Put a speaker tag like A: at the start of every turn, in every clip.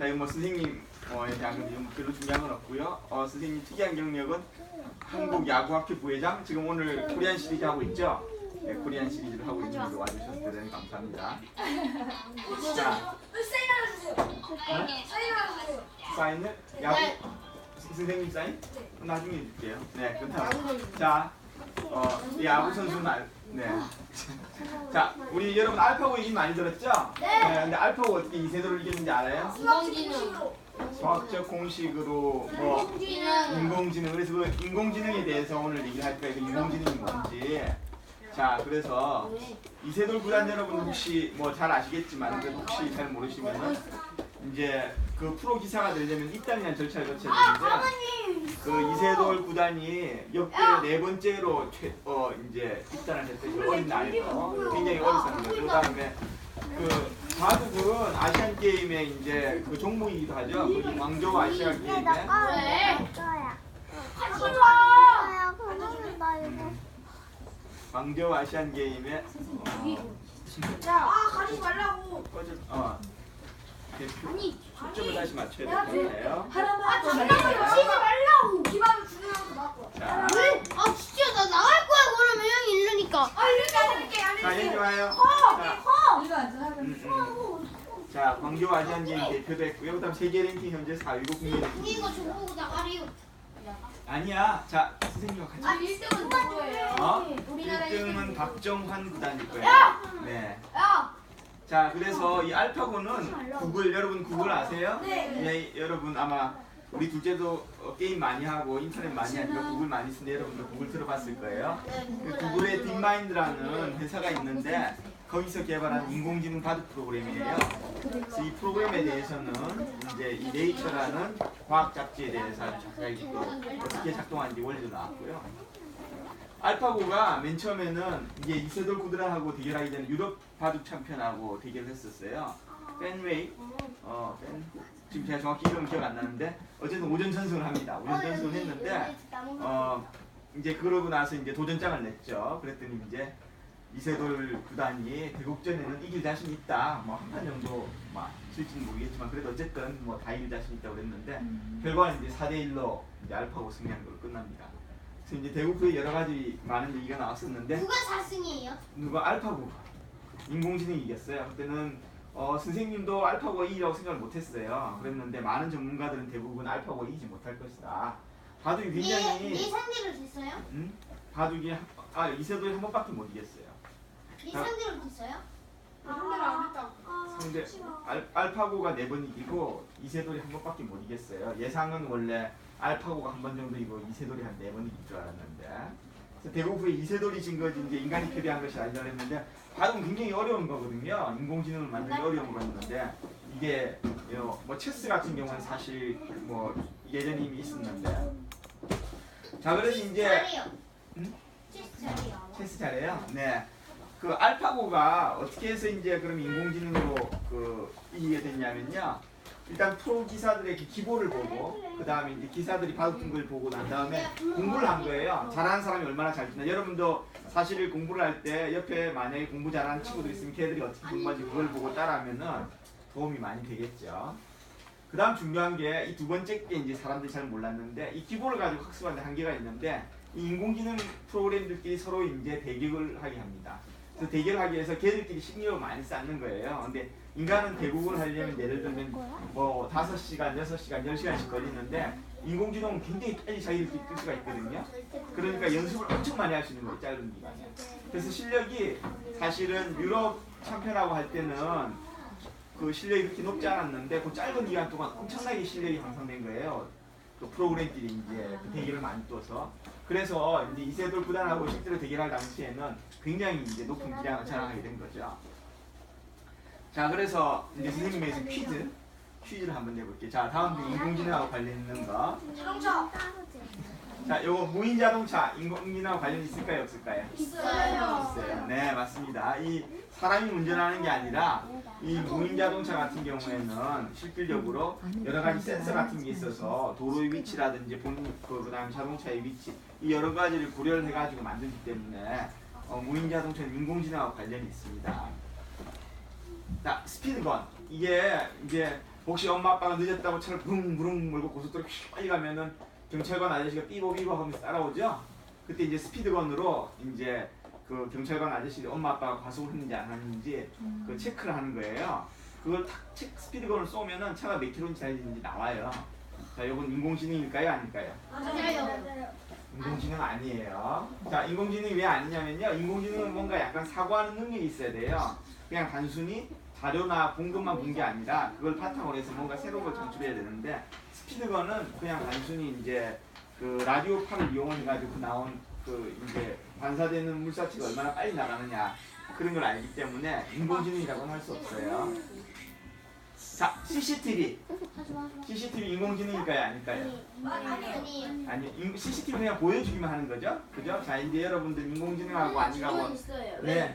A: 자, 이거 뭐 선생님 어, 야근 별로 중요한 건 없고요. 어, 선생님 특이한 경력은 한국 야구학회 부회장 지금 오늘 코리안 시리즈 하고 있죠. 네, 코리안 시리즈를 하고 있는데 와주셔서 대단히 감사합니다. 자,
B: 사인 하나 주세요. 사인 하나 주세요.
A: 사인을 야구 선생님 사인 나중에 해줄게요. 네, 그다음 자, 어, 이 야구 선수는 알, 네. 자, 우리 여러분 알파고 얘기 많이 들었죠? 네. 근데 알파고 어떻게 이세돌을 이겼는지 알아요?
B: 인공지능.
A: 과학적 공식으로 뭐 인공지능 그래서 그 인공지능에 대해서 오늘 얘기할 거예요. 그 인공지능이 뭔지. 자, 그래서 이세돌 구단 여러분 혹시 뭐 잘 아시겠지만 그래도 혹시 잘 모르시면은 이제 그 프로 기사가 되려면 입단이라는 절차를 거쳐야 되는데 그 이세돌 구단이 역대 네 번째로 최, 어 이제 입단을 했어요. 어린 나이에서 굉장히 어렸었는 거죠. 그다음에 그 바둑은 아시안 게임의 이제 그 종목이기도 하죠. 그 왕조 아시안 게임에. 왕조 아시안 게임에. 어,
B: 아 가지 말라고.
A: 꺼져. 어 이렇게 초점을 다시 맞춰야 될것 같아요.
B: 아 잠깐만요. 치지 말라고. 기반을 중요한 거 맞고.
A: 자,
C: 아 진짜 나 나갈 거야 그러면 형이 이러니까
B: 아 이렇게 안 할게
A: 안자
B: 할게.
A: 여기 와요. 자,
B: 허.
A: 음, 음. 자 광교 아시안 게임 대표도 했고요. 그다음 세계 랭킹 현재 4위고 국내 랭킹.
C: 이거 저보고 나가래요
A: 아니야. 자 선생님과 같이.
B: 아 1등은 누구예요?
A: 어?
B: 우리나라
A: 1등은 박정환 구단일 거예요. 네.
B: 야.
A: 자, 그래서 이 알파고는 구글 여러분 구글 아세요?
B: 네.
A: 예, 여러분 아마 우리 둘째도 어, 게임 많이 하고 인터넷 많이 하니까 구글 많이 쓰는데 여러분도 구글 들어봤을 거예요. 그 구글의 딥마인드라는 회사가 있는데 거기서 개발한 인공지능 바둑 프로그램이에요. 그래서 이 프로그램에 대해서는 이제 이 네이처라는 과학 잡지에 대해서 또 어떻게 작동하는지 원리도 나왔고요. 알파고가 맨 처음에는 이제 이세돌 구드라하고 대결하기 전에 유럽 바둑 챔피언하고 대결을 했었어요. 펜웨이, 어, 펜, 지금 제가 정확히 이름 기억 안 나는데 어쨌든 오전 전승을 합니다. 오전 전승을 했는데 어 이제 그러고 나서 이제 도전장을 냈죠. 그랬더니 이제 이세돌 구단이 대국전에는 이길 자신 있다. 뭐 한 판 정도 막 질지는 모르겠지만 그래도 어쨌든 뭐 다 이길 자신 있다고 그랬는데 결과는 이제 4대 1로 이제 알파고 승리한 걸로 끝납니다. 그래서 이제 대국후에 여러 가지 많은 얘기가 나왔었는데
C: 누가 4승이에요?
A: 누가 알파고 인공지능이 이겼어요. 그때는 어, 선생님도 알파고 2라고 생각을 못했어요. 그랬는데 많은 전문가들은 대부분 알파고 이기지 못할 것이다. 바둑이
C: 네,
A: 굉장히
C: 네 상대로 됐어요?
A: 음? 바둑이 한- 아 이세돌이 한 번밖에 못 이겼어요.
C: 네 상대로 됐어요?
B: 상대로 안 했다.
A: 근데 알, 알파고가 네 번 이기고 이세돌이 한 번밖에 못 이겼어요. 예상은 원래 알파고가 한 번 정도 이기고 이세돌이 한 네 번 이길 줄 알았는데 그래서 후에 이세돌이 진 거지 이제 인간이 패배한 것이 아니라 했는데 바둑은 굉장히 어려운 거거든요. 인공지능을 만들기 어려운 거였는데 이게 요, 뭐 체스 같은 경우는 사실 뭐 예전에 이미 있었는데 자 그래서 이제 음?
C: 체스 잘해요
A: 체스 잘해요. 네. 그 알파고가 어떻게 해서 이제 그럼 인공지능으로 그 이기게 됐냐면요. 일단 프로 기사들의 그 기보를 보고 그 다음에 이제 기사들이 바둑 걸 보고 난 다음에 공부를 한 거예요. 잘하는 사람이 얼마나 잘 되나. 여러분도 사실 공부를 할 때 옆에 만약에 공부 잘하는 친구들 있으면 걔들이 어떻게 공부하는지 그걸 보고 따라하면은 도움이 많이 되겠죠. 그 다음 중요한 게 이 두 번째 게 이제 사람들이 잘 몰랐는데 이 기보를 가지고 학습하는데 한계가 있는데 이 인공지능 프로그램들끼리 서로 이제 대결을 하게 합니다. 그래서 대결하기 위해서 걔들끼리 심리를 많이 쌓는 거예요. 근데 인간은 대국을 하려면 예를 들면 뭐 5시간, 6시간, 10시간씩 걸리는데 인공지능은 굉장히 빨리 자기들끼리 뜰 수가 있거든요. 그러니까 연습을 엄청 많이 할 수 있는 거예요. 짧은 기간에. 그래서 실력이 사실은 유럽 챔피언하고 할 때는 그 실력이 그렇게 높지 않았는데 그 짧은 기간 동안 엄청나게 실력이 향상된 거예요. 또 프로그램끼리 이제 그 대결을 많이 둬서 그래서 이제 이세돌 구단하고 실제로 대결할 당시에는 굉장히 이제 높은 기량을 자랑하게 된 거죠. 자 그래서 이제 선생님에서 퀴즈 퀴즈를 한번 내볼게요. 자 다음 중 인공지능하고 관련 있는 거.
B: 자동차.
A: 자 요거 무인 자동차 인공지능하고 관련 있을까요 없을까요?
B: 있어요.
A: 있어요. 네, 맞습니다. 이 사람이 운전하는 게 아니라 이 무인 자동차 같은 경우에는 실질적으로 여러 가지 센서 같은 게 있어서 도로의 위치라든지 본인 그 그다음 자동차의 위치 이 여러 가지를 고려를 해가지고 만들기 때문에 어, 무인 자동차는 인공지능하고 관련이 있습니다. 자, 스피드건 이게 이제 혹시 엄마 아빠가 늦었다고 차를 부릉부릉 몰고 고속도로 휙 빨리 가면은 경찰관 아저씨가 삐보삐보 하면서 따라오죠. 그때 이제 스피드건으로 이제 그 경찰관 아저씨들이 엄마 아빠가 과속을 했는지 안 했는지 그 체크를 하는 거예요. 그걸 탁 체크 스피드건을 쏘면은 차가 몇 킬로인지 달리는지 나와요. 자, 이건 인공지능일까요, 아닐까요?
C: 맞아요.
A: 인공지능 아니에요. 자, 인공지능이 왜 아니냐면요. 인공지능은 뭔가 약간 사고하는 능력이 있어야 돼요. 그냥 단순히 자료나 본 것만 본 게 아니라 그걸 바탕으로 해서 뭔가 새로운 걸 창출해야 되는데 스피드건은 그냥 단순히 이제 그 라디오파를 이용해가지고 그 나온 그 이제 반사되는 물사체가 얼마나 빨리 나가느냐 그런 걸 알기 때문에 인공지능이라고는 할 수 없어요. 자, CCTV. CCTV 인공지능일까요, 아닐까요?
C: 아니.
A: 아니, 인- CCTV 그냥 보여주기만 하는 거죠? 그죠? 자, 이제 여러분들 인공지능하고 아니라고.
B: 있어요.
A: 네.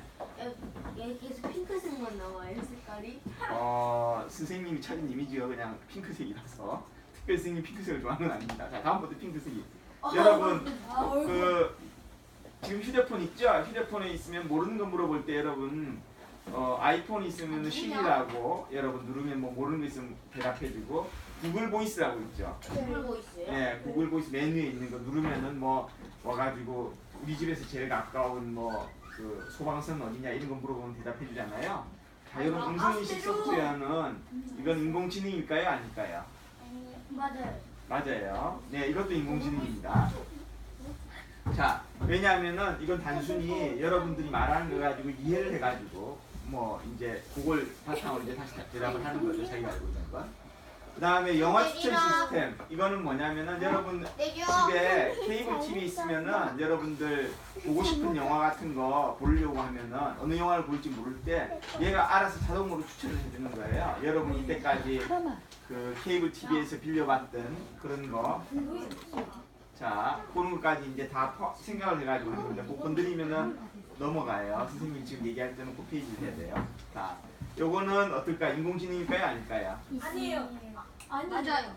B: 얘 계속 핑크색만 나와요 색깔이.
A: 어, 선생님이 찾은 이미지가 그냥 핑크색이라서 특별히 선생님이 핑크색을 좋아하는 건 아닙니다. 자, 다음부터 핑크색이. 여러분, 그 지금 휴대폰 있죠? 휴대폰에 있으면 모르는 거 물어볼 때 여러분 어, 아이폰 있으면 시리라고 여러분 누르면 뭐 모르는 거 있으면 대답해주고 구글 보이스라고 있죠.
B: 물고 있어요.
A: 예, 구글 보이스 메뉴에 있는 거 누르면은 뭐 와가지고 우리 집에서 제일 가까운 뭐 그 소방서는 어디냐 이런 거 물어보면 대답해 주잖아요. 자, 여러분 음성인식 소프트웨어는 이건 인공지능일까요, 아닐까요?
B: 맞아요.
A: 맞아요. 네, 이것도 인공지능입니다. 자, 왜냐하면은 이건 단순히 여러분들이 말하는 거 가지고 이해를 해가지고 뭐 이제 그걸 바탕으로 이제 다시 대답을 하는 거죠. 자기가 알고 있는 건. 그 다음에 영화 추천 시스템. 이거는 뭐냐면은 여러분
C: 내겨.
A: 집에 케이블 TV 있으면은 여러분들 보고 싶은 영화 같은 거 보려고 하면은 어느 영화를 볼지 모를 때 얘가 알아서 자동으로 추천을 해주는 거예요. 여러분 이때까지 그 케이블 TV에서 빌려봤던 그런 거. 자, 그런 것까지 이제 다 퍼- 생각을 해가지고 하는 건데 뭐 건드리면은 넘어가요. 선생님이 지금 얘기할 때는 그 페이지를 해야 돼요. 자, 요거는 어떨까? 인공지능일까요? 아닐까요?
B: 아니에요. 아니
C: 맞아요.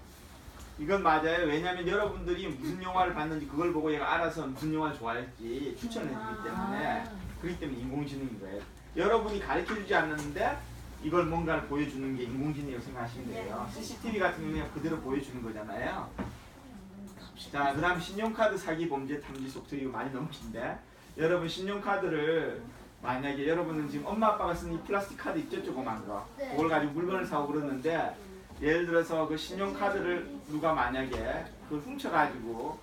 A: 이건 맞아요. 왜냐하면 여러분들이 무슨 영화를 봤는지 그걸 보고 얘가 알아서 무슨 영화를 좋아할지 추천을 해주기 때문에 그렇기 때문에 인공지능인 거예요. 여러분이 가르쳐 주지 않는데 이걸 뭔가를 보여주는 게 인공지능이라고 생각하시면 돼요. CCTV 같은 경우는 그대로 보여주는 거잖아요. 자, 그 다음 신용카드 사기 범죄 탐지 소프트웨어 이거 많이 넘긴데 여러분 신용카드를 만약에 여러분은 지금 엄마 아빠가 쓴이 플라스틱 카드 있죠 조그만 거
C: 네.
A: 그걸 가지고 물건을 사고 그러는데 예를 들어서 그 신용카드를 누가 만약에 그 훔쳐가지고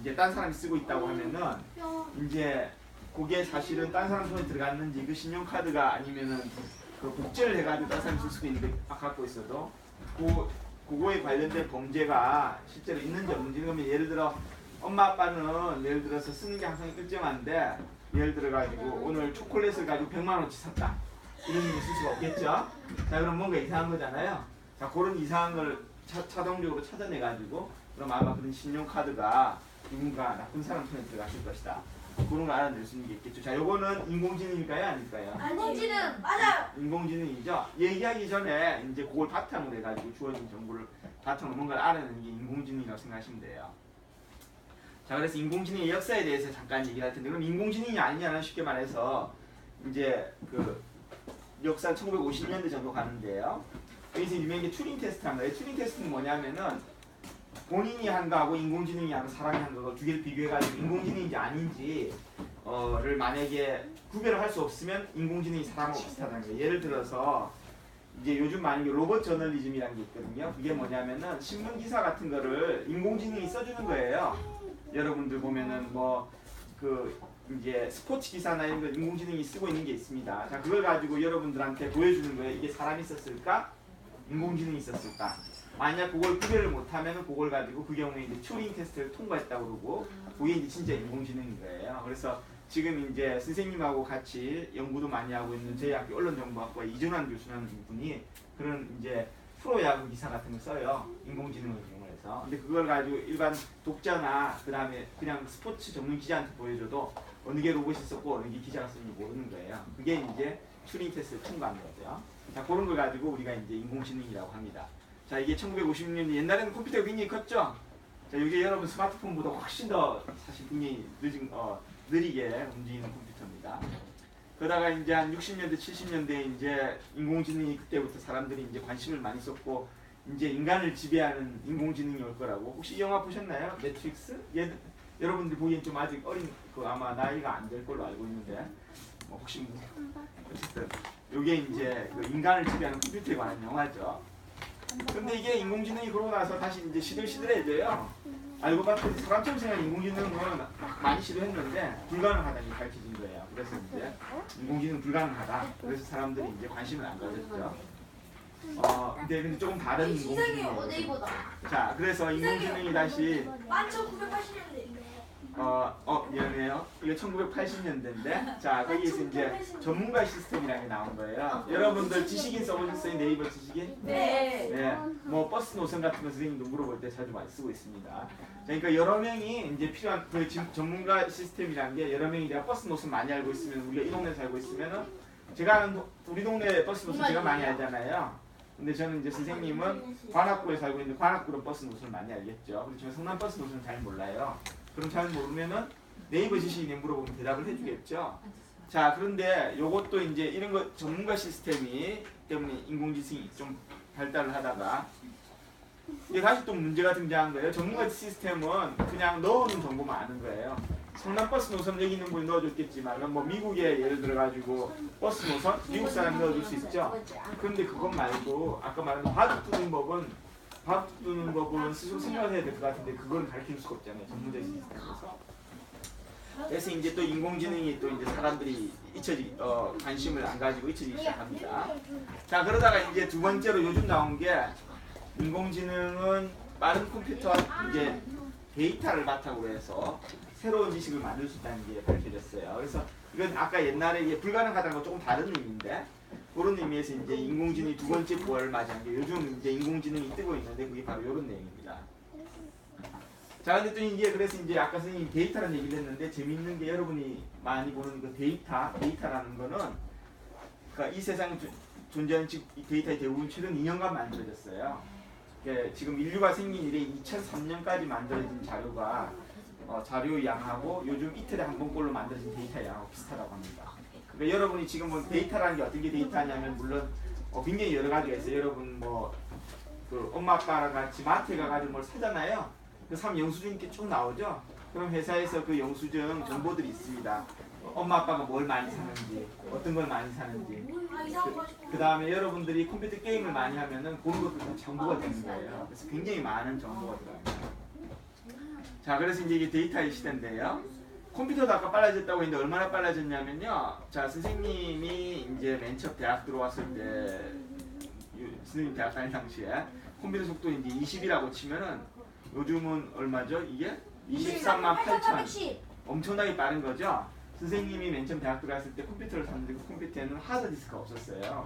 A: 이제 딴 사람이 쓰고 있다고 하면은 이제 그게 사실은 딴 사람 손에 들어갔는지 그 신용카드가 아니면은 그 복제를 해가지고 딴 사람이 쓸 수도 있는데 아, 갖고 있어도 그 그거에 관련된 범죄가 실제로 있는지 없는지 그러면 예를 들어 엄마 아빠는 예를 들어서 쓰는 게 항상 일정한데 예를 들어 가지고 오늘 초콜릿을 가지고 100만 원치 샀다. 이런 일이 있을 수가 없겠죠? 자 그럼 뭔가 이상한 거잖아요. 자 그런 이상한 걸 차, 자동적으로 찾아내 가지고 그럼 아마 그런 신용카드가 누군가 나쁜 사람 손에 들어갔을 것이다. 그런 거 알아낼 수 있는 게 있겠죠. 자 요거는 인공지능일까요? 아닐까요?
B: 인공지능. 맞아요.
A: 인공지능이죠. 얘기하기 전에 이제 그걸 바탕으로 해가지고 주어진 정보를 바탕으로 뭔가를 알아내는 게 인공지능이라고 생각하시면 돼요. 자, 그래서 인공지능의 역사에 대해서 잠깐 얘기를 할 텐데, 그럼 인공지능이 아니냐는 쉽게 말해서 이제 그 역사 1950년대 정도 가는데요. 여기서 유명한 게 튜링 테스트 한 거예요. 튜링 테스트는 뭐냐면은 본인이 한 거하고 인공지능이 한 거, 사람이 한 거가 두 개를 비교해가지고 인공지능인지 아닌지 어를 만약에 구별을 할 수 없으면 인공지능이 사람하고 비슷하다는 거예요. 예를 들어서 이제 요즘 많이 로봇 저널리즘이라는 게 있거든요. 그게 뭐냐면은 신문 기사 같은 거를 인공지능이 써주는 거예요. 여러분들 보면은 뭐 그 이제 스포츠 기사나 이런 거 인공지능이 쓰고 있는 게 있습니다. 자 그걸 가지고 여러분들한테 보여주는 거예요. 이게 사람이 썼을까? 인공지능이 썼을까? 만약 그걸 구별을 못하면 그걸 가지고 그 경우에 이제 튜링 테스트를 통과했다고 그러고 그게 이제 진짜 인공지능인 거예요. 그래서 지금 이제 선생님하고 같이 연구도 많이 하고 있는 저희 학교 언론정보학과 이준환 교수라는 분이 그런 이제 프로 야구 기사 같은 거 써요. 인공지능을 이용해서. 근데 그걸 가지고 일반 독자나 그 다음에 그냥 스포츠 전문 기자한테 보여줘도 어느 게 로봇이 썼고 어느 게 기자가 썼는지 모르는 거예요. 그게 이제 튜링 테스트를 통과한 거죠. 자, 그런 걸 가지고 우리가 이제 인공지능이라고 합니다. 자, 이게 1950년 옛날에는 컴퓨터가 굉장히 컸죠. 자, 이게 여러분 스마트폰보다 훨씬 더 사실 굉장히 늦은 어, 느리게 움직이는 컴퓨터입니다. 그러다가 이제 한 60년대, 70년대 이제 인공지능이 그때부터 사람들이 이제 관심을 많이 썼고 이제 인간을 지배하는 인공지능이 올 거라고. 혹시 이 영화 보셨나요? 매트릭스? 얘 여러분들 보기엔 좀 아직 어린 그 아마 나이가 안 될 걸로 알고 있는데 뭐 혹시 뭐 어쨌든 이게 이제 그 인간을 지배하는 컴퓨터에 관한 영화죠. 근데 이게 인공지능이 그러고 나서 다시 이제 시들시들해져요. 알고 봤더니 사람처럼 생각하는 인공지능은 많이 시도했는데 불가능하다는 게 밝혀진 거예요. 그래서 이제 인공지능 불가능하다. 그래서 사람들이 이제 관심을 안 가졌죠. 어, 근데 근데 조금 다른 인공지능. 자, 그래서 인공지능이 다시
B: 1980년대
A: 어, 어, 미안해요. 이게 1980년대인데, 자, 거기에서 이제 전문가 시스템이라는 게 나온 거예요. 여러분들 지식인 써보셨어요? 네이버 지식인?
B: 네
A: 네, 뭐 버스 노선 같은 거 선생님도 물어볼 때 자주 많이 쓰고 있습니다. 자, 그러니까 여러 명이 이제 필요한 그 지- 전문가 시스템이라는 게 여러 명이 내가 버스 노선 많이 알고 있으면 우리가 이 동네 살고 있으면은 제가 아는 도- 우리 동네 버스 노선 제가 많이 알잖아요. 근데 저는 이제 선생님은 관악구에 살고 있는데 관악구로 버스 노선을 많이 알겠죠. 그렇지만 성남 버스 노선을 잘 몰라요. 그럼 잘 모르면은 네이버 지식인에 물어보면 대답을 해주겠죠. 자 그런데 요것도 이제 이런 거 전문가 시스템이 때문에 인공지능이 좀 발달을 하다가 이게 다시 또 문제가 등장한 거예요. 전문가 시스템은 그냥 넣어놓은 정보만 아는 거예요. 성남 버스 노선 여기 있는 분이 넣어줬겠지만 뭐 미국에 예를 들어 가지고 버스 노선 미국 사람이 넣어줄 수 있죠. 그런데 그것 말고 아까 말한 바둑 두는 법은 바둑 두는 법은 스스로 생각을 해야 될 것 같은데 그걸 가르칠 수가 없잖아요. 전문가 시스템에서. 그래서 이제 또 인공지능이 또 이제 사람들이 잊혀지 어, 관심을 안 가지고 잊혀지기 시작합니다. 자 그러다가 이제 두 번째로 요즘 나온 게 인공지능은 빠른 컴퓨터와 이제 데이터를 바탕으로 해서 새로운 지식을 만들 수 있다는 게 밝혀졌어요. 그래서 이건 아까 옛날에 불가능하다는 거 조금 다른 의미인데 그런 의미에서 이제 인공지능이 두 번째 부활을 맞이한 게 요즘 이제 인공지능이 뜨고 있는데 그게 바로 이런 내용입니다. 자 근데 또 이게 그래서 이제 아까 선생님 데이터라는 얘기를 했는데 재밌는 게 여러분이 많이 보는 그 데이터 데이터라는 거는 그러니까 이 세상에 존- 존재하는 데이터의 대부분 최근 2년간 만들어졌어요. 그 지금 인류가 생긴 이래 2003년까지 만들어진 자료가 어, 자료 양하고 요즘 이틀에 한 번꼴로 만들어진 데이터 양하고 비슷하다고 합니다. 그러니까 여러분이 지금 뭐 데이터라는 게 어떤 게 데이터냐면 물론 어, 굉장히 여러 가지가 있어요. 여러분 뭐 그 엄마 아빠랑 같이 마트에 가가지고 뭘 사잖아요. 그 사면 영수증 이렇게 쭉 나오죠. 그럼 회사에서 그 영수증 정보들이 있습니다. 어, 엄마 아빠가 뭘 많이 사는지, 어떤 걸 많이 사는지. 그 다음에 여러분들이 컴퓨터 게임을 많이 하면은 그런 것도 다 정보가 되는 거예요. 그래서 굉장히 많은 정보가 들어갑니다. 자, 그래서 이제 이게 데이터의 시대인데요. 컴퓨터도 아까 빨라졌다고 했는데 얼마나 빨라졌냐면요. 자, 선생님이 이제 맨 처음 대학 들어왔을 때, 유- 선생님 대학 다닐 당시에 컴퓨터 속도 이제 20이라고 치면은 요즘은 얼마죠? 이게 23만 8천. 엄청나게 빠른 거죠. 선생님이 맨 처음 대학 들어갔을 때 컴퓨터를 샀는데 그 컴퓨터에는 하드 디스크가 없었어요.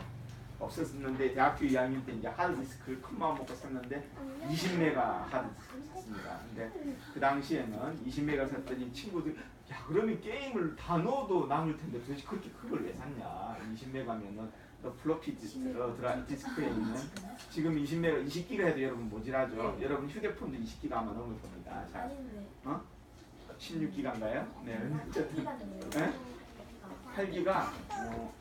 A: 없었는데 대학교 2학년 때 이제 하드 디스크를 큰 마음 먹고 샀는데 20메가 하드 디스크를 샀습니다. 근데 그 당시에는 20메가 샀더니 친구들 야 그러면 게임을 다 넣어도 남을 텐데 도대체 그렇게 큰걸왜 샀냐? 20메 가면은 너 플로피 디스크, 어, 드라 디스크에 있는 지금 20메가 20기가 해도 여러분 모질하죠. 여러분 휴대폰도 20기가 아마 넘을 겁니다. 자, 16기가인가요? 네. 어쨌든 네? 8기가 어,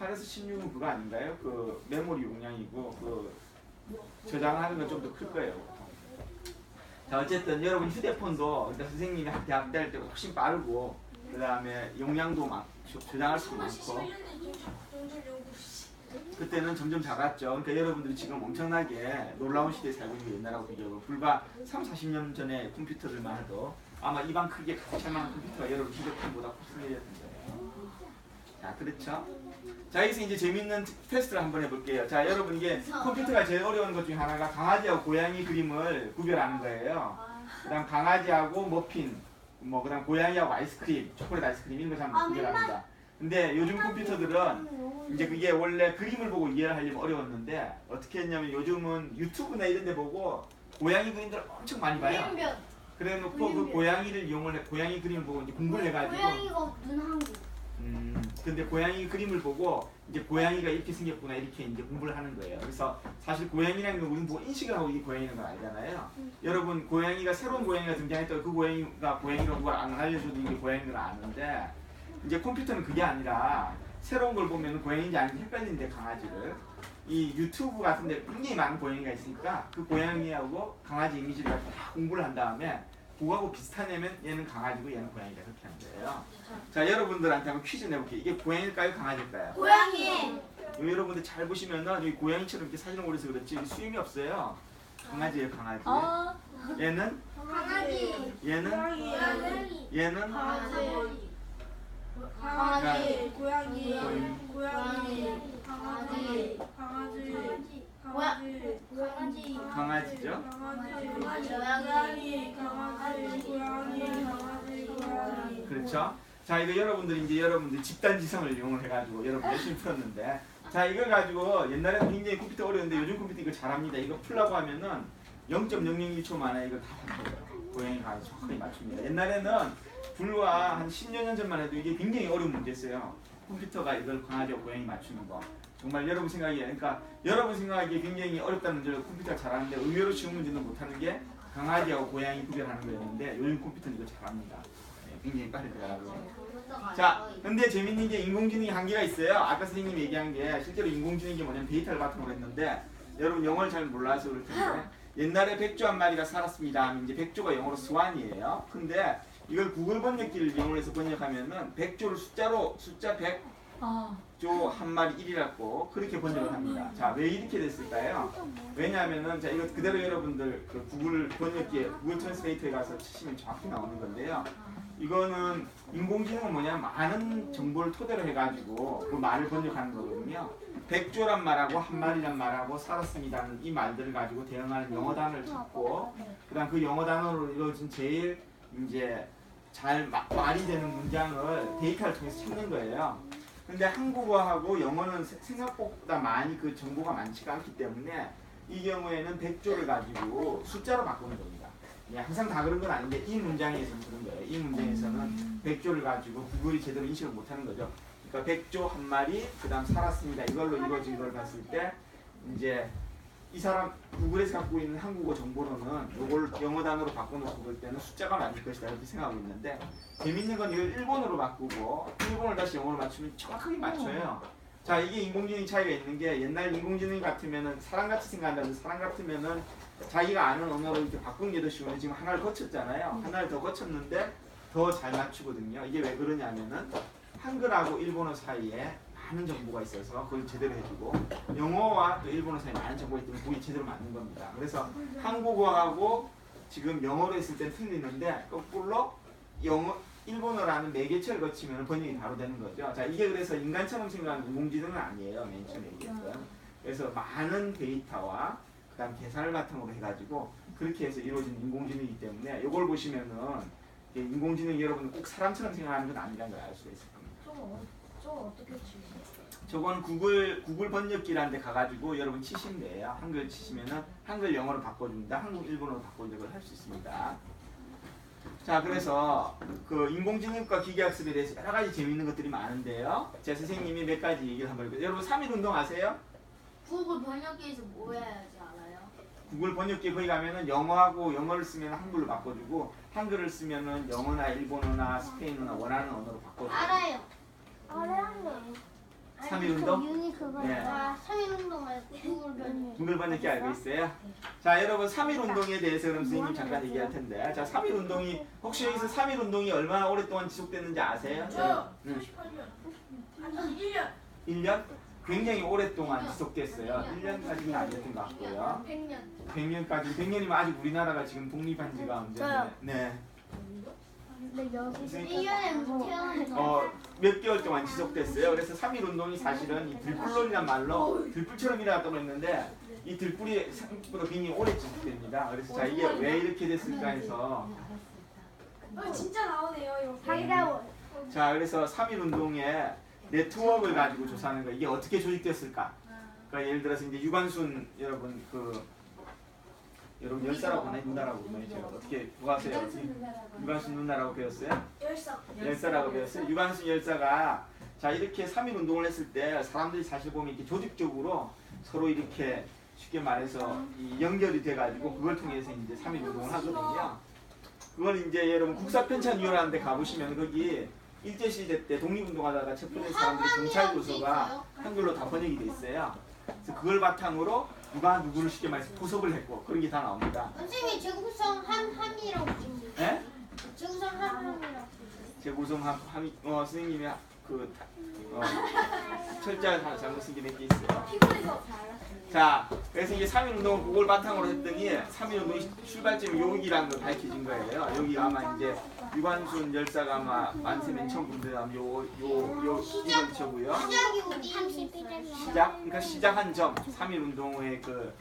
A: 8에서 16은 그거 아닌가요? 그 메모리 용량이고 그 저장하는 건 좀 더 클 거예요. 자 어쨌든 여러분 휴대폰도 일단 선생님이 학- 대학 다닐 때 훨씬 빠르고 그 다음에 용량도 막 저- 저장할 수 많고 그때는 점점 작았죠. 그러니까 여러분들이 지금 엄청나게 놀라운 시대에 살고 있는 게 옛날하고 비교하고 불과 3, 40년 전에 컴퓨터들만 해도 아마 이 방 크기에 가득 찰 만한 컴퓨터가 여러분 휴대폰보다 훨씬 거예요. 자, 그렇죠? 자, 여기서 이제 재밌는 테스트를 한번 해볼게요. 자, 여러분 이게 컴퓨터가 제일 어려운 것 중에 하나가 강아지하고 고양이 그림을 구별하는 거예요. 그다음 강아지하고 머핀, 뭐 그다음 고양이하고 아이스크림, 초콜릿 아이스크림 이런 거잘
B: 아,
A: 구별합니다. 근데 요즘 컴퓨터들은 이제 그게 원래 그림을 보고 이해를 하려면 어려웠는데 어떻게 했냐면 요즘은 유튜브나 이런 데 보고 고양이 그림들 엄청 많이 봐요. 그래 놓고 그 고양이를 이용을 해, 고양이 그림을 보고 이제 공부를 해가지고
C: 고양이가 없는 한국.
A: 음, 근데 고양이 그림을 보고 이제 고양이가 이렇게 생겼구나 이렇게 이제 공부를 하는 거예요. 그래서 사실 고양이라는 건 우리는 뭐 인식을 하고 이게 고양이라는 걸 알잖아요. 여러분 고양이가 새로운 고양이가 등장했다고 그 고양이가 고양이라고 누가 안 알려줘도 이게 고양이를 아는데 이제 컴퓨터는 그게 아니라 새로운 걸 보면 고양이인지 아닌지 헷갈리는데 강아지를 이 유튜브 같은데 굉장히 많은 고양이가 있으니까 그 고양이하고 강아지 이미지를 다 공부를 한 다음에 그거하고 비슷하냐면 얘는 강아지고 얘는 고양이다 그렇게 하는 거예요. 자 여러분들한테 한번 퀴즈 내볼게요. 이게 고양일까요 강아지일까요?
B: 고양이.
A: 여기 여러분들 잘 보시면은 여기 고양이처럼 이렇게 사진을 올려서 그렇지 수염이 없어요. 강아지예요 강아지.
C: 어.
A: 얘는
B: 강아지.
A: 얘는
B: 고양이.
A: 얘는
B: 강아지.
D: 강아지, 고양이,
A: 고양이.
D: 고양이, 강아지, 강아지, 강아지,
B: 강아지.
A: 강아지죠.
D: 강아지,
B: 고양이.
D: 강아지, 고양이.
A: 그렇죠. 자 이거 여러분들 이제 여러분들 집단 지성을 이용을 해가지고 여러분 열심히 풀었는데 자 이걸 가지고 옛날에는 굉장히 컴퓨터 어려운데 요즘 컴퓨터 이거 잘합니다. 이거 풀라고 하면은 0.001초 만에 이거 다. 고양이 강아지 정확하게 맞춥니다. 옛날에는 불과 한 10여 년 전만 해도 이게 굉장히 어려운 문제였어요. 컴퓨터가 이걸 강아지와 고양이 맞추는 거. 정말 여러분 생각에 그러니까 여러분 생각하기에 굉장히 어렵다는 문제를 컴퓨터가 잘하는데 의외로 쉬운 문제는 못하는 게 강아지하고 고양이 구별하는 거였는데 요즘 컴퓨터는 이거 잘합니다. 네, 굉장히 빠르더라고요. 자, 근데 재밌는 게 인공지능이 한계가 있어요. 아까 선생님이 얘기한 게 실제로 인공지능이 뭐냐면 데이터를 바탕으로 했는데 여러분 영어를 잘 몰라서 그럴 텐데 옛날에 백조 한 마리가 살았습니다. 이제 백조가 영어로 스완이에요. 근데 이걸 구글 번역기를 이용해서 번역하면은 백조를 숫자로 숫자 100 조
C: 아.
A: 한 마리 1이라고 그렇게 번역을 합니다. 자, 왜 이렇게 됐을까요? 왜냐하면은 자 이거 그대로 여러분들 그 구글 번역기에 구글 트랜스레이터에 가서 치시면 정확히 나오는 건데요. 이거는 인공지능은 뭐냐 많은 정보를 토대로 해가지고 그 말을 번역하는 거거든요. 백조란 말하고 한 마리란 말하고 살았습니다는 이 말들을 가지고 대응하는 영어 단어를 찾고 그다음 그 영어 단어로 이루어진 제일 이제 잘 마- 말이 되는 문장을 데이터를 통해서 찾는 거예요. 근데 한국어하고 영어는 세- 생각보다 많이 그 정보가 많지가 않기 때문에 이 경우에는 백조를 가지고 숫자로 바꾸는 겁니다. 예, 항상 다 그런 건 아닌데 이 문장에서는 그런 거예요. 이 문장에서는 백조를 가지고 구글이 제대로 인식을 못하는 거죠. 그러니까 백조 한 마리, 그다음 살았습니다. 이걸로 이루어진 걸 봤을 때 이제 이 사람 구글에서 갖고 있는 한국어 정보로는 이걸 영어 단어로 바꿔놓고 볼 때는 숫자가 맞을 것이다 이렇게 생각하고 있는데 재밌는 건 이걸 일본어로 바꾸고 일본어를 다시 영어로 맞추면 정확하게 맞춰요. 자 이게 인공지능 차이가 있는 게 옛날 인공지능 같으면은 사람같이 생각한다면 사람 같으면은 자기가 아는 언어로 이렇게 바꾸는 게더 쉬운데 지금 하나를 거쳤잖아요. 하나를 더 거쳤는데 더 잘 맞추거든요. 이게 왜 그러냐면은 한글하고 일본어 사이에 많은 정보가 있어서 그걸 제대로 해주고 영어와 또 일본어 사이에 많은 정보가 때문에 그게 제대로 맞는 겁니다. 그래서 한국어하고 지금 영어로 했을 때 틀리는데 거꾸로 영어 일본어라는 매개체를 거치면 번역이 바로 되는 거죠. 자 이게 그래서 인간처럼 생각하는 인공지능은 아니에요. 맨 처음에 얘기했던. 그래서 많은 데이터와 그다음 계산을 바탕으로 해가지고 그렇게 해서 이루어진 인공지능이기 때문에 이걸 보시면은 인공지능 여러분 꼭 사람처럼 생각하는 건 아니라는 걸 알 수가 있을 겁니다.
B: 저거 어떻게 치지?
A: 저건 구글 구글 번역기라는 데 가가지고 여러분 치시면 돼요. 한글 치시면은 한글 영어로 바꿔줍니다. 한국 일본어로 바꿔주는 걸할수 있습니다. 자 그래서 그 인공지능과 기계학습에 대해서 여러 가지 재미있는 것들이 많은데요. 제 선생님이 몇 가지 얘기를 한번 해볼게요. 여러분 3일 운동 아세요?
B: 구글 번역기에서 뭐 해야지 알아요?
A: 구글 번역기 거기 가면은 영어하고 영어를 쓰면 한글로 바꿔주고 한글을 쓰면은 영어나 일본어나 스페인어나 원하는 언어로 바꿔주고
B: 알아요.
C: 알아요.
A: 삼일 운동?
C: 윤이 그거.
A: 네.
C: 아, 3일 운동 말고 구글 변.
A: 구글 번역기 알고 있어요? 자 여러분 3일 운동에 대해서 그럼 선생님 잠깐 얘기할 텐데 자 3일 운동이 혹시 여기서 3일 운동이 얼마나 오랫동안 지속됐는지 아세요? 응.
D: 98년. 1년.
A: 1년? 굉장히 오랫동안 지속됐어요 1년까지는 아니었던 것 같고요
B: 100년.
A: 100년까지 100년이면 아직 우리나라가 지금 독립한 지가 언제
C: 저요.
A: 네.
C: 근데 여기
B: 1년에 태어난 거.
A: 어, 몇 개월 동안 지속됐어요. 그래서 3일 운동이 사실은 이 들불론이란 말로 들불처럼이라고 했는데 이 들불이 생각보다 굉장히 오래 지속됩니다. 그래서 자 이게 왜 이렇게 됐을까 해서
D: 어, 진짜 나오네요, 이거.
C: 사기라고.
A: 자 그래서 3일 운동의 네트워크를 가지고 조사하는 거 이게 어떻게 조직됐을까? 그러니까 예를 들어서 이제 유관순 여러분 그 여러분 열사라고 하나 누나라고 그러나요? 제가 어떻게 아세요? 유관순 누나라고 배웠어요?
D: 열사.
A: 열사라고 배웠어요. 유관순 열사가 자 이렇게 3일 운동을 했을 때 사람들이 사실 보면 이렇게 조직적으로 서로 이렇게 쉽게 말해서 이 연결이 돼가지고 그걸 통해서 이제 3일 운동을 하거든요. 그걸 이제 여러분 국사편찬위원회한테 가보시면 거기 일제 시대 때 독립운동하다가 체포된 사람들이 경찰 도서가 한글로 다 번역이 돼 있어요. 그래서 그걸 바탕으로 누가 누구를 쉽게 말해서 포섭을 했고 그런 게 다 나옵니다.
C: 선생님이 제구성 한함이라고 있습니다.
A: 예?
C: 제구성 한함이라고.
A: 제구성 함, 함 어, 선생님이 그 어, 철자 잘못 쓴게몇개 있어요.
B: 피곤해서
A: 자, 그래서 이게 3.1운동을 그걸 바탕으로 했더니 3.1운동의 출발점이 여기라는 걸 밝혀진 거예요. 여기 아마 이제 유관순 열사가 아마 만세 맨 처음 분들하면 요, 요, 요, 이런
C: 어디?
A: 시작, 그러니까 시작한 점, 3.1운동의 그,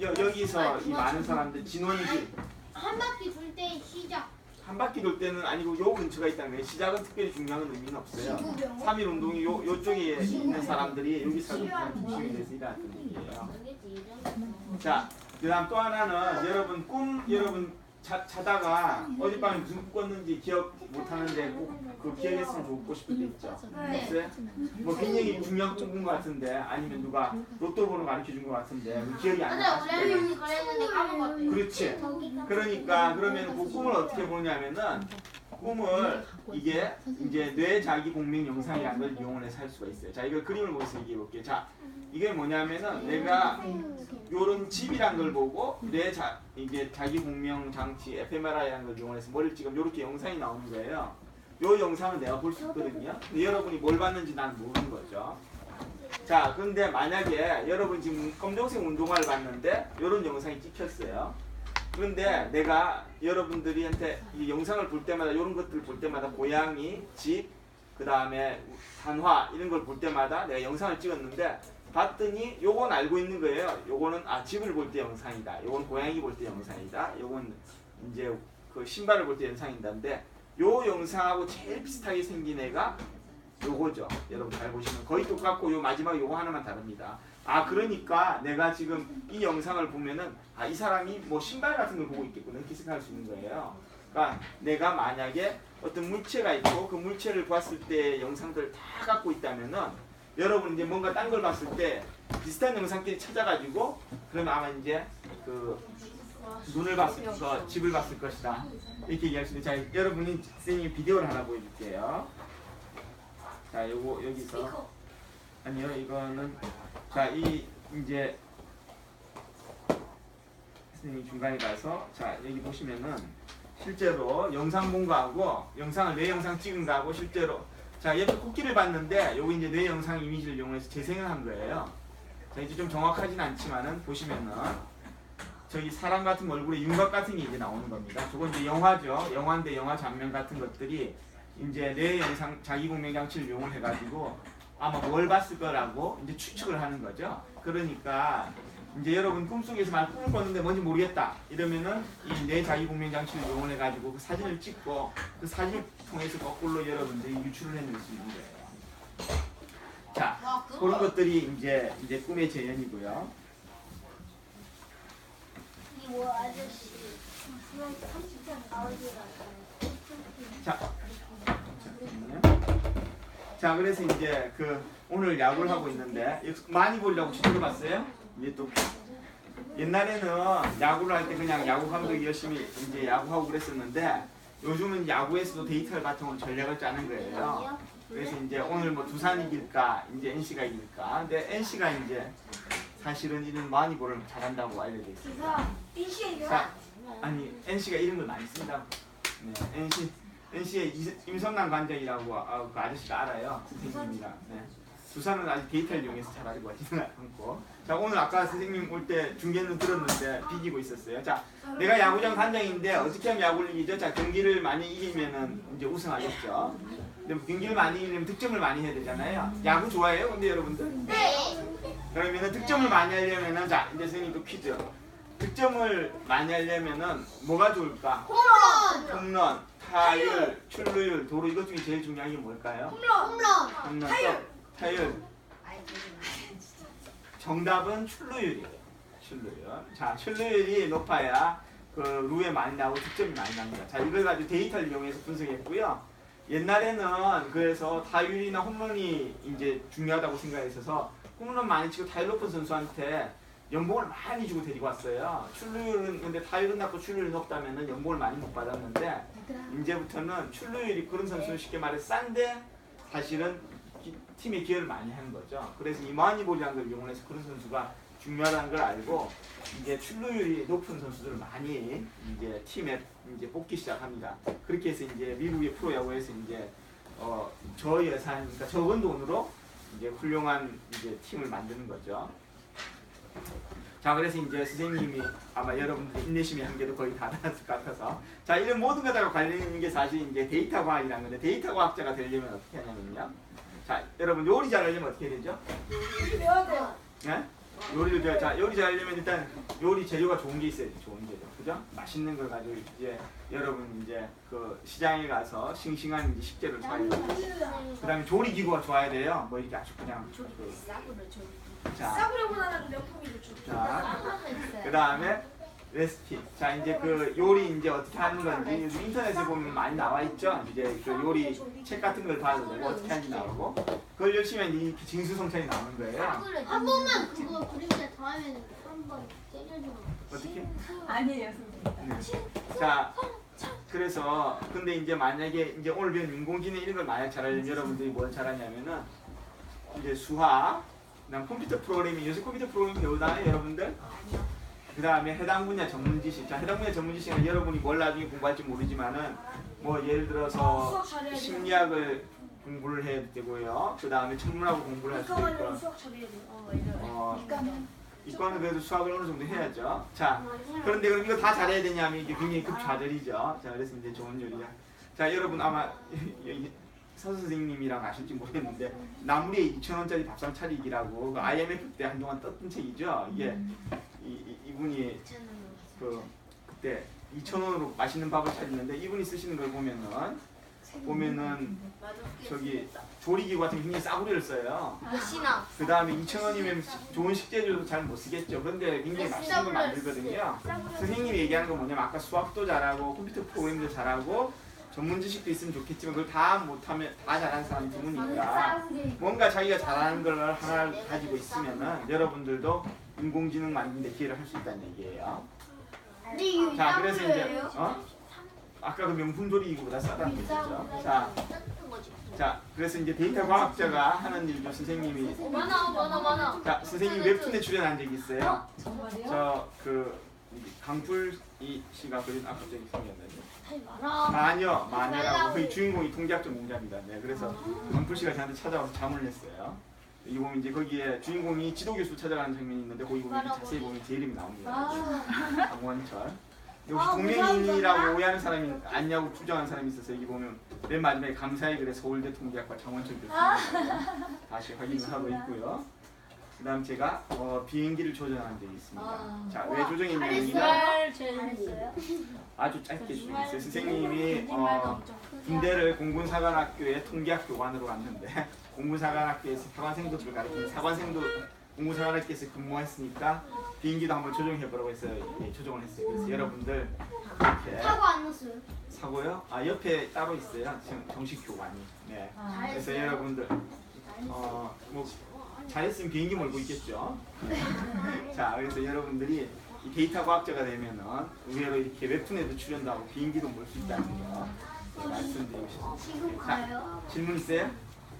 A: 여, 여기서 이 많은 사람들 진원지
C: 한 바퀴 돌 때 시작.
A: 한 바퀴 돌 때는 아니고 요 근처가 있다는 거예요. 시작은 특별히 중요한 의미는 없어요. 3.1 운동이 요, 요쪽에 있는 사람들이 여기 살고 있는 중심이 돼서 일어났던 얘기예요. 자, 그 다음 또 하나는 여러분 꿈 여러분 자, 자다가 어젯밤에 무슨 꿈 꿨는지 기억 못하는데 꼭 그 기억했으면 좋고 싶을 때 있죠.
D: 네.
A: 없어요? 뭐 굉장히 중요한 꿈꾼 것 같은데 아니면 누가 로또 번호 가르쳐 준 것 같은데 그 기억이 안 나.
C: 근데 우리 그랬는데 까먹었대.
A: 그렇지. 그러니까 그러면 그 꿈을 어떻게 보냐면은 꿈을 이게 이제 뇌 자기 공명 영상이라는 걸 이용을 해서 할 수가 있어요. 자, 이걸 그림을 보면서 얘기해 볼게요. 자, 이게 뭐냐면은 내가 요런 집이란 걸 보고 뇌 자, 이게 자기 공명 장치 fMRI라는 걸 이용해서 머리를 찍으면 이렇게 영상이 나오는 거예요. 요 영상을 내가 볼 수 있거든요. 근데 여러분이 뭘 봤는지 난 모르는 거죠. 자, 근데 만약에 여러분 지금 검정색 운동화를 봤는데 이런 영상이 찍혔어요. 그런데 내가 여러분들한테 이 영상을 볼 때마다 이런 것들을 볼 때마다 고양이, 집, 그 다음에 단화 이런 걸 볼 때마다 내가 영상을 찍었는데 봤더니 요건 알고 있는 거예요. 요거는 아 집을 볼 때 영상이다. 요건 고양이 볼 때 영상이다. 요건 이제 그 신발을 볼 때 영상인데 요 영상하고 제일 비슷하게 생긴 애가 요거죠. 여러분 잘 보시면 거의 똑같고 요 마지막 요거 하나만 다릅니다. 아 그러니까 내가 지금 이 영상을 보면은 아 이 사람이 뭐 신발 같은 걸 보고 있겠구나 이렇게 생각할 수 있는 거예요. 그러니까 내가 만약에 어떤 물체가 있고 그 물체를 봤을 때 영상들을 다 갖고 있다면은 여러분 이제 뭔가 딴 걸 봤을 때 비슷한 영상끼리 찾아가지고 그러면 아마 이제 그 눈을 봤을 거 집을 봤을 것이다 이렇게 얘기할 수 있는 자 여러분이 선생님이 비디오를 하나 보여줄게요. 자 요거 여기서 아니요 이거는 자 이 이제 선생님 중간에 가서 자 여기 보시면은 실제로 영상 본 거하고 영상을 내 영상 찍은 거하고 실제로 자 옆에 코끼리를 봤는데 여기 이제 내 영상 이미지를 이용해서 재생을 한 거예요. 자 이제 좀 정확하진 않지만은 보시면은 저기 사람 같은 얼굴에 윤곽 같은 게 이제 나오는 겁니다. 저건 이제 영화죠. 영화인데 영화 장면 같은 것들이 이제 내 영상 자기 공명 장치를 이용을 해가지고 아마 뭘 봤을 거라고 이제 추측을 하는 거죠. 그러니까 이제 여러분 꿈속에서 막 꿈을 꿨는데 뭔지 모르겠다 이러면은 이 내 자기 공명 장치를 이용을 해가지고 그 사진을 찍고 그 사진을 통해서 거꾸로 여러분들이 유출을 해낼 수 있는 거예요. 자,
C: 와
A: 그런 것들이 이제 이제 꿈의 재현이고요.
C: 이뭐 아저씨.
A: 자, 잠깐만요. 자, 그래서 이제 그 오늘 야구를 하고 있는데 많이 보려고 지도를 봤어요. 이제 또 옛날에는 야구를 할 때 그냥 야구 감독이 열심히 이제 야구하고 그랬었는데 요즘은 야구에서도 데이터를 바탕으로 전략을 짜는 거예요. 그래서 이제 오늘 뭐 두산이 이길까, 이제 NC가 이길까. 근데 NC가 이제 사실은 이런 마니볼을 잘한다고 알려져
B: 인시에
A: 자, 아니 NC가 이런 걸 많이 쓴다고. 네, NC NC의 이- 임성남 관장이라고 아, 그 아저씨가 알아요. 선생님이랑. 네. 두산은 아직 데이터를 이용해서 잘 알고 있지는 않고. 자 오늘 아까 선생님 올 때 중계는 들었는데 비기고 있었어요. 자 내가 야구장 관장인데 어떻게 하면 야구를 이기죠? 자 경기를 많이 이기면은 이제 우승하겠죠. 근데 경기를 많이 이기려면 득점을 많이 해야 되잖아요. 야구 좋아해요? 근데 여러분들?
C: 네.
A: 그러면은 득점을 많이 하려면은 자 이제 선생님 또 퀴즈. 득점을 많이 하려면은 뭐가 좋을까?
C: 홈런.
A: 홈런, 타율, 출루율, 도루 이것 중에 제일 중요한 게 뭘까요?
B: 홈런
C: 홈런.
A: 홈런, 타율. 타율. 정답은 출루율이에요. 출루율. 자, 출루율이 높아야 그 루에 많이 나오고 득점이 많이 납니다. 자, 이걸 가지고 데이터를 이용해서 분석했고요. 옛날에는 그래서 타율이나 홈런이 이제 중요하다고 생각했어서 홈런 많이 치고 타율 높은 선수한테 연봉을 많이 주고 데리고 왔어요. 출루율은 근데 타율은 낮고 출루율이 높다면은 연봉을 많이 못 받았는데 이제부터는 출루율이 그런 선수는 쉽게 말해 싼데 사실은 기- 팀에 기여를 많이 하는 거죠. 그래서 이만희볼이라는 걸 이용해서 그런 선수가 중요하다는 걸 알고 이제 출루율이 높은 선수들을 많이 이제 팀에 이제 뽑기 시작합니다. 그렇게 해서 이제 미국의 프로야구에서 이제 어, 저 예산, 그러니까 적은 돈으로 이제 훌륭한 이제 팀을 만드는 거죠. 자, 그래서 이제 선생님이 아마 여러분들 인내심의 한계도 거의 다 닿았을 것 같아서 자, 이런 모든 것들과 관련 있는 게 사실 이제 데이터 과학이라는 건데 데이터 과학자가 되려면 어떻게 하냐면요. 자, 여러분 요리 잘하려면 어떻게 해야 되죠?
D: 배워야 돼요.
A: 네? 요리를 잘, 자, 요리 잘하려면 일단 요리 재료가 좋은 게 있어야 돼, 좋은 재료. 그죠? 맛있는 걸 가지고 이제 여러분 이제 그 시장에 가서 싱싱한 이제 식재료를 사야 돼요. 그 다음에 조리 기구가 좋아야 돼요. 뭐 이렇게 아주 그냥. 그, 자,
D: 싸구려보다는 명품이 좋죠.
A: 자, 그 다음에 레시피. 자, 이제 그 요리 이제 어떻게 하는 건지 요즘 인터넷에 보면 많이 나와 있죠. 이제 그 요리 책 같은 걸 봐도 되고 어떻게 하는지 나오고 그걸 열심히 하면 이렇게 진수성찬이 나오는 거예요.
C: 한 번만 그거 그림자 더 하면 한번 때려주면
A: 어떻게?
B: 아니에요 선생님.
A: 네. 자, 그래서 근데 이제 만약에 이제 오늘 배운 인공지능 이런 걸 만약 잘하려면 여러분들이 뭘 잘하냐면은 이제 수학, 그다음 컴퓨터 프로그래밍 요새 컴퓨터 프로그래밍 배우나요 여러분들? 그 다음에 해당 분야 전문 지식. 자, 해당 분야 전문 지식은 여러분이 뭘 나중에 공부할지 모르지만은 뭐 예를 들어서. 심리학을 공부를 해야 되고요. 그 다음에 천문학을 공부를 할 수도
D: 이과는
A: 있고.
D: 수학 잘해야 돼요.
A: 어, 이과는 그래도 수학을 어느 정도 해야죠. 자, 그런데 그럼 이거 다 잘해야 되냐면 이게 굉장히 급좌절이죠. 자, 그래서 이제 좋은 요리야. 자, 여러분 아마 여기 서 선생님이랑 아실지 모르겠는데 나무리에 2천 원짜리 밥상 차리기라고 그 IMF 때 한동안 떴던 책이죠. 이게 이, 이, 이 분이 그 그때 2천 원으로 맛있는 밥을 차리는데 이분이 쓰시는 걸 보면은 보면은 저기 조리기구 같은 게 굉장히 싸구려를 써요.
C: 몇이나
A: 그 다음에 2,000원이면 좋은 식재료도 잘 못 쓰겠죠. 그런데 굉장히 맛있는 걸 만들거든요. 선생님이 얘기하는 건 뭐냐면 아까 수학도 잘하고 컴퓨터 프로그램도 잘하고 전문 지식도 있으면 좋겠지만 그걸 다 못하면 다 잘하는 사람이 드무니까 뭔가 자기가 잘하는 걸 하나 가지고 있으면은 여러분들도 인공지능 만드는 데 기회를 할 수 있다는 얘기예요. 자, 그래서 이제? 어? 아까 그 명품 조리기구보다 싸다는 얘기죠. 자, 자, 그래서 이제 데이터 과학자가 하는 일도 선생님이
C: 많아 많아 많아
A: 자, 선생님 웹툰에 출연한 적이 있어요.
B: 정말이요?
A: 저그 강풀 이 씨가 그린 아 갑자기 생각이 안 마녀, 마녀라고 그 주인공이 통계학적 공자입니다. 네, 그래서 강풀 씨가 저한테 찾아와서 잠을 냈어요. 여기 보면 이제 거기에 주인공이 지도 교수 찾아가는 장면이 있는데 거기 보면 이렇게 자세히 보면 제 이름이 나옵니다.
B: 아,
A: 강원철. 혹시
D: 아,
A: 동명인이라고 오해하는 사람이 아니냐고 추정하는 사람이 있어서 여기 보면 맨 마지막에 감사의 글에 서울대 통계학과 장원철 교수 다시 확인을 하고 있고요. 그 다음 제가 어, 비행기를 조종한 적이 있습니다.
B: 아.
A: 자, 왜.
C: 정말 잘했어요
A: 아주 짧게 조종했어요. 선생님이 어, 군대를 공군사관학교의 통계학 교관으로 갔는데 공군사관학교에서 사관생도들을 가르치는 사관생도 공군사관학교에서 근무했으니까 비행기도 한번 조종해보라고 해서 예, 조종을 했어요. 그래서 여러분들 이렇게
C: 사고 안 났어요
A: 사고요? 아 옆에 따로 있어요. 지금 정식 교관이. 네.
B: 아,
A: 그래서 여러분들 어뭐 잘했으면 비행기 몰고 있겠죠. 자, 그래서 여러분들이 이 데이터 과학자가 되면은 의외로 이렇게 웹툰에도 출연도 하고 비행기도 몰 수 있다는 거 네, 말씀드리고 싶습니다.
C: 지금 가요
A: 질문 있어요?